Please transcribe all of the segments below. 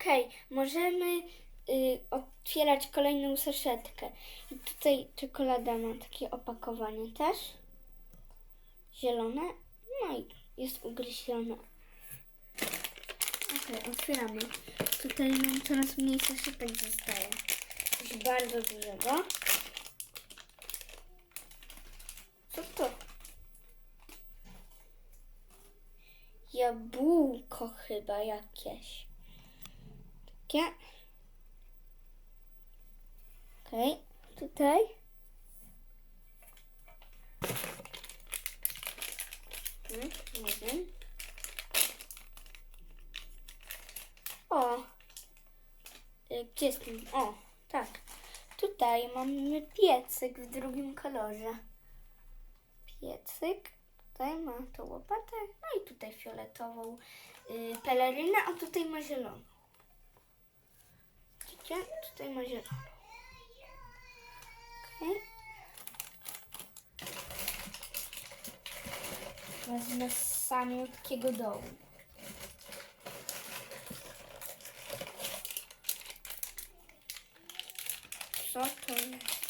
Okej, możemy y, otwierać kolejną saszetkę. I tutaj czekolada ma takie opakowanie też. Zielone. No i jest ugryzione. Okej, otwieramy. Tutaj nam coraz mniej saszetek zostaje. Coś bardzo dużego. Co to? Jabłko chyba jakieś. Takie. Okej, tutaj. Hmm, nie wiem. O! Y, Gdzie jest ten? O, tak. Tutaj mamy piecyk w drugim kolorze. Piecyk. Tutaj ma tą łopatę. No i tutaj fioletową y, pelerynę, a tutaj ma zieloną. Widzicie? Tutaj ma zieloną. Okej. Wezmę z samiutkiego dołu. Co to jest?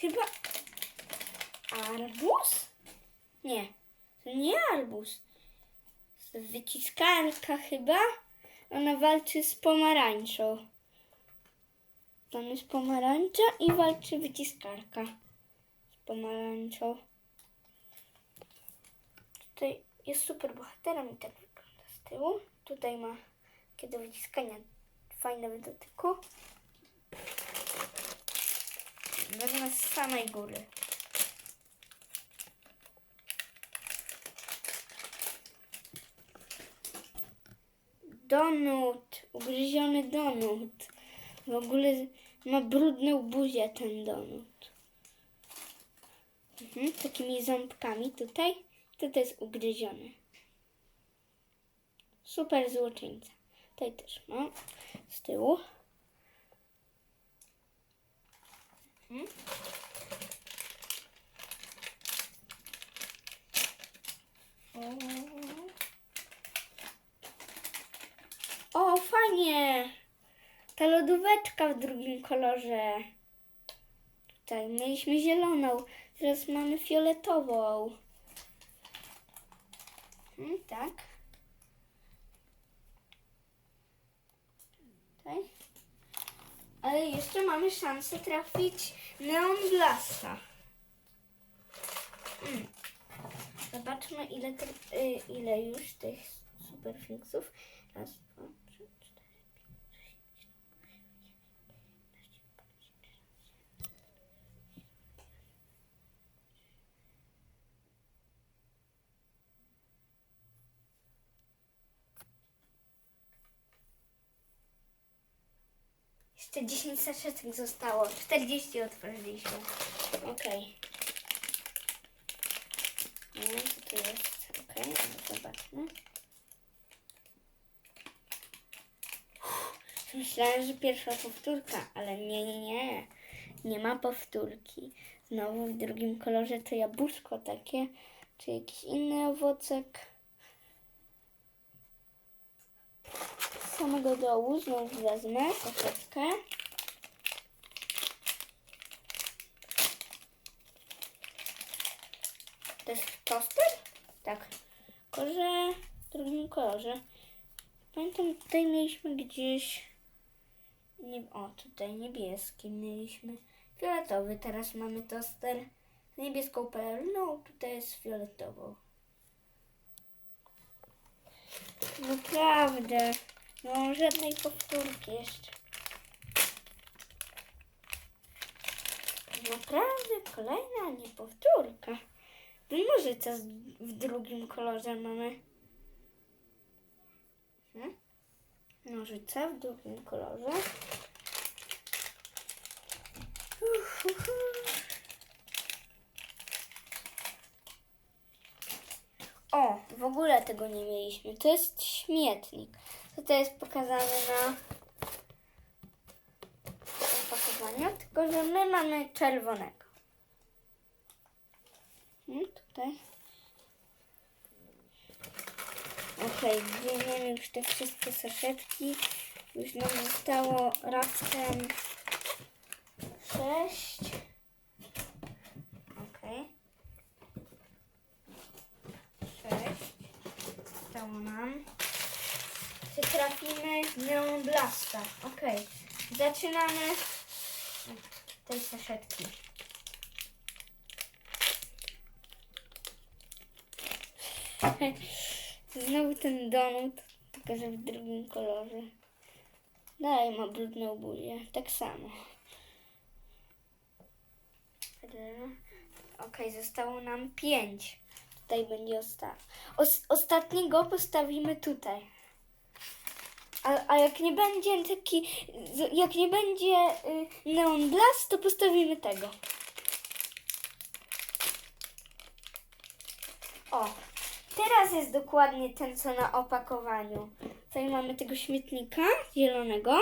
Chyba arbuz? Nie, to nie arbuz. To wyciskarka chyba. Ona walczy z pomarańczą. Tam jest pomarańcza i walczy wyciskarka z pomarańczą. Tutaj jest super bohaterem i tak wygląda z tyłu. Tutaj ma takie do wyciskania fajne w dotyku. Wezmę z samej góry. Donut, ugryziony donut. W ogóle ma brudną buzię ten donut. Mhm, takimi ząbkami tutaj. Tutaj jest ugryziony. Super złoczyńca. Tutaj też mam z tyłu. Mhm. O, o, fajnie! Ta lodóweczka w drugim kolorze. Tutaj mieliśmy zieloną, teraz mamy fioletową. Hmm, tak. Tutaj. Ale jeszcze mamy szansę trafić Neon Blasta. Mm. Zobaczmy ile, y, ile już tych superfinksów. Raz, dwa, trzy, cztery, pięć, sześć, siedem, osiem, dziewięć, Jeszcze 10 saszetek zostało. 40 otworzyliśmy. Okej. No, co tu jest? Okej, no zobaczmy. Uff, Myślałem, że pierwsza powtórka, ale nie, nie, nie. Nie ma powtórki. Znowu w drugim kolorze to jabłuszko takie, czy jakiś inny owocek. Z samego dołu znowu wezmę kosteczkę. To jest toster? Tak. Tylko, w drugim kolorze. Pamiętam, tutaj mieliśmy gdzieś... Nie, o, tutaj niebieski mieliśmy. Fioletowy. Teraz mamy toster z niebieską pelerną. Tutaj jest fioletową. Naprawdę. Mam żadnej powtórki jeszcze. Naprawdę kolejna niepowtórka. No może co w drugim kolorze mamy? Hmm? Nożyce w drugim kolorze. Uf. O, w ogóle tego nie mieliśmy. To jest śmietnik. Tutaj jest pokazane na opakowaniu, tylko że my mamy czerwonego. Mhm, tutaj. Okej, wyjmiemy już te wszystkie saszetki. Już nam zostało raptem sześć. Okej. Sześć. Zostało nam. Czy trafimy Neon Blasta? Okej. Zaczynamy od tej saszetki. Znowu ten donut, tylko że w drugim kolorze. Dalej ma brudną buzię, tak samo. Okej, zostało nam pięć. Tutaj będzie ostatni. Os ostatniego postawimy tutaj. A, a jak nie będzie taki, jak nie będzie y, neon blast, to postawimy tego. O, teraz jest dokładnie ten, co na opakowaniu. Tutaj mamy tego śmietnika zielonego.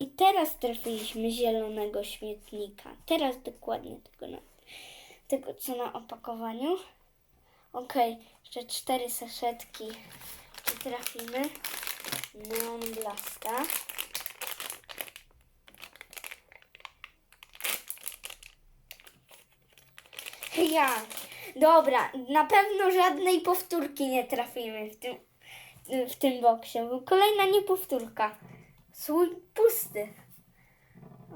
I teraz trafiliśmy zielonego śmietnika. Teraz dokładnie tego, na, tego co na opakowaniu. Okej, jeszcze cztery saszetki. Czy trafimy? Neon Blasta. Ja. Dobra, na pewno żadnej powtórki nie trafimy w tym, w tym boksie, bo kolejna niepowtórka. Słój pusty.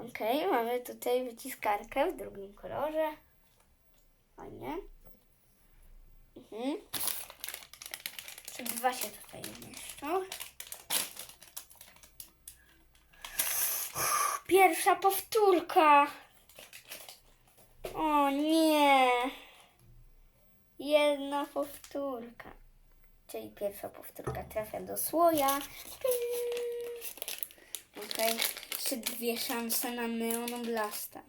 Okej, mamy tutaj wyciskarkę w drugim kolorze. Fajnie. Mhm. Czy dwa się tutaj mieszczą? Pierwsza powtórka. O nie. Jedna powtórka. Czyli pierwsza powtórka trafia do słoja. Okej. Jeszcze dwie szanse na Neon Blasta.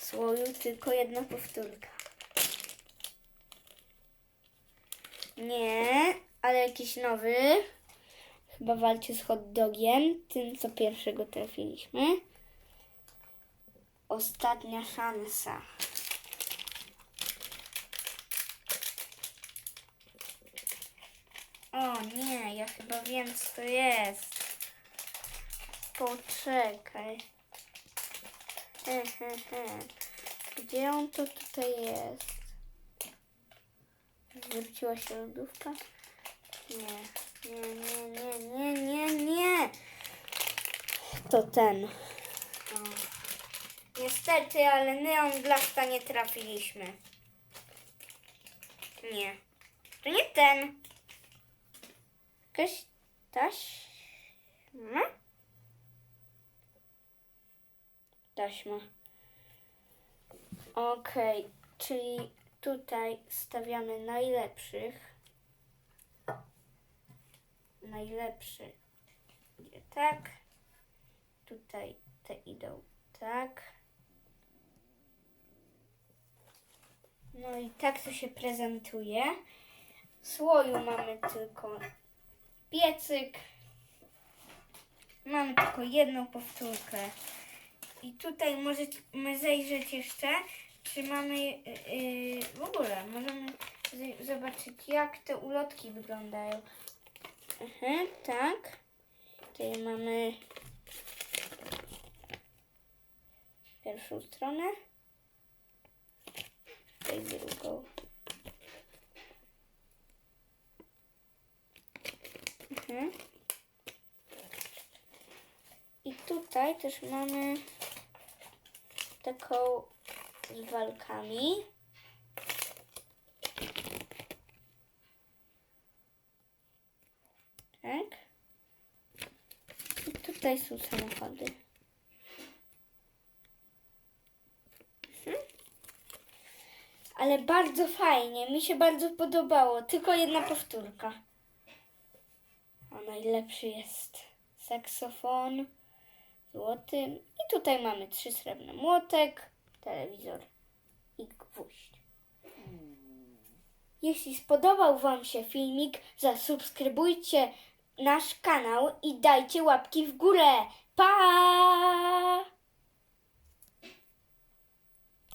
Słoju tylko jedna powtórka. Nie, ale jakiś nowy. Chyba walczy z hot dogiem, tym co pierwszego trafiliśmy. Ostatnia szansa. O nie, ja chyba wiem co to jest. Poczekaj. He, he, he. Gdzie on to tutaj jest? Zwróciła się lodówka? Nie, nie, nie, nie, nie, nie, nie. To ten. O. Niestety, ale Neon Blasta nie trafiliśmy. Nie. To nie ten. Jakaś taśma? Taśma. Okej, czyli tutaj stawiamy najlepszych. Najlepszy idzie tak. Tutaj te idą tak. No i tak to się prezentuje. W słoju mamy tylko piecyk. Mamy tylko jedną powtórkę. I tutaj możemy zajrzeć jeszcze, czy mamy yy, w ogóle, możemy zobaczyć jak te ulotki wyglądają. Aha, tak. Tutaj mamy pierwszą stronę. Tutaj drugą. Mhm. I tutaj też mamy taką z walkami. Tak. I tutaj są samochody. Mhm. Ale bardzo fajnie, mi się bardzo podobało. Tylko jedna powtórka. A najlepszy jest saksofon złoty. I tutaj mamy trzy srebrne młotek, telewizor i gwóźdź. Jeśli spodobał Wam się filmik, zasubskrybujcie nasz kanał i dajcie łapki w górę. Pa!